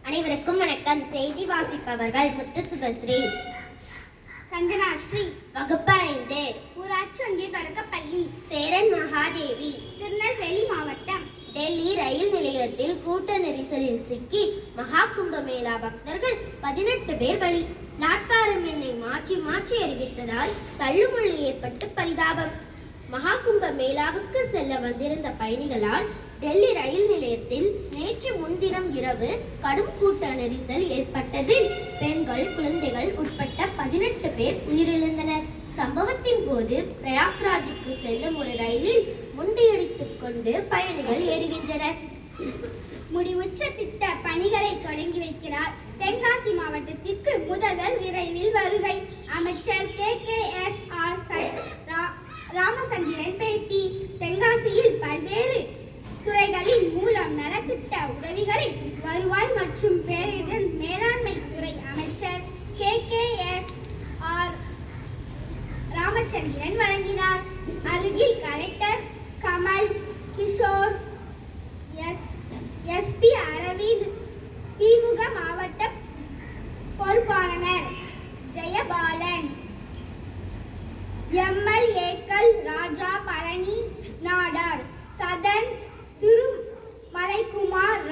அனைவருக்கும் வணக்கம். செய்தி வாசிப்பவர்கள் முத்து சுபஸ்ரீ சஞ்சனா ஸ்ரீ வகுப்பு ஐந்து ஊராட்சி ஒன்றிய தொடக்கப்பள்ளி சேரன் மகாதேவி திருநெல்வேலி மாவட்டம் டெல்லி ரயில் நிலையத்தில் கூட்ட நெரிசலில் சிக்கி மகா கும்பமேளா பக்தர்கள் பதினெட்டு பேர் பலி. நாட்பாரம் எண்ணை மாற்றி மாற்றி அறிவித்ததால் தள்ளுமுள்ளு ஏற்பட்டு பரிதாபம். மகா கும்ப மேளாவுக்கு செல்ல வந்திருந்த பயணிகளால் டெல்லி ரயில் நிலையத்தில் நேற்று முன்தினம் இரவு கடும் கூட்ட நெரிசல் ஏற்பட்டது. பெண்கள் குழந்தைகள் உட்பட்ட பதினெட்டு பேர் உயிரிழந்தனர். சம்பவத்தின் போது பிரயாக்ராஜுக்கு செல்லும் ஒரு ரயிலில் முண்டியடித்துக் கொண்டு பயணிகள் ஏறுகின்றனர். முடிவுற்ற திட்ட பணிகளை தொடங்கி வைக்கிறார். தென்காசி மாவட்டத்திற்கு முதல்வர் விரைவில் வருகை. அமைச்சர் K K S R Ramachandran பேட்டி தென்காசியில் பல்வேறு துறைகளின் மூலம் நலத்திட்ட உதவிகளை வருவாய் மற்றும் பேரிடர் மேலாண்மை துறை அமைச்சர் K K S R Ramachandran வழங்கினார். அருகில் collector Kamal Kishore S SP Aravind DMK மாவட்ட பொறுப்பாளர் ஜெயபாலன் எம்எல்ஏக்கள் ராஜா பழனி நாடா ஸ்ரீகுமார்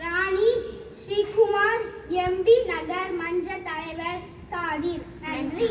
ராணி ஸ்ரீகுமார் எம்பி நகர் மன்ற தலைவர் சாதிர். நன்றி.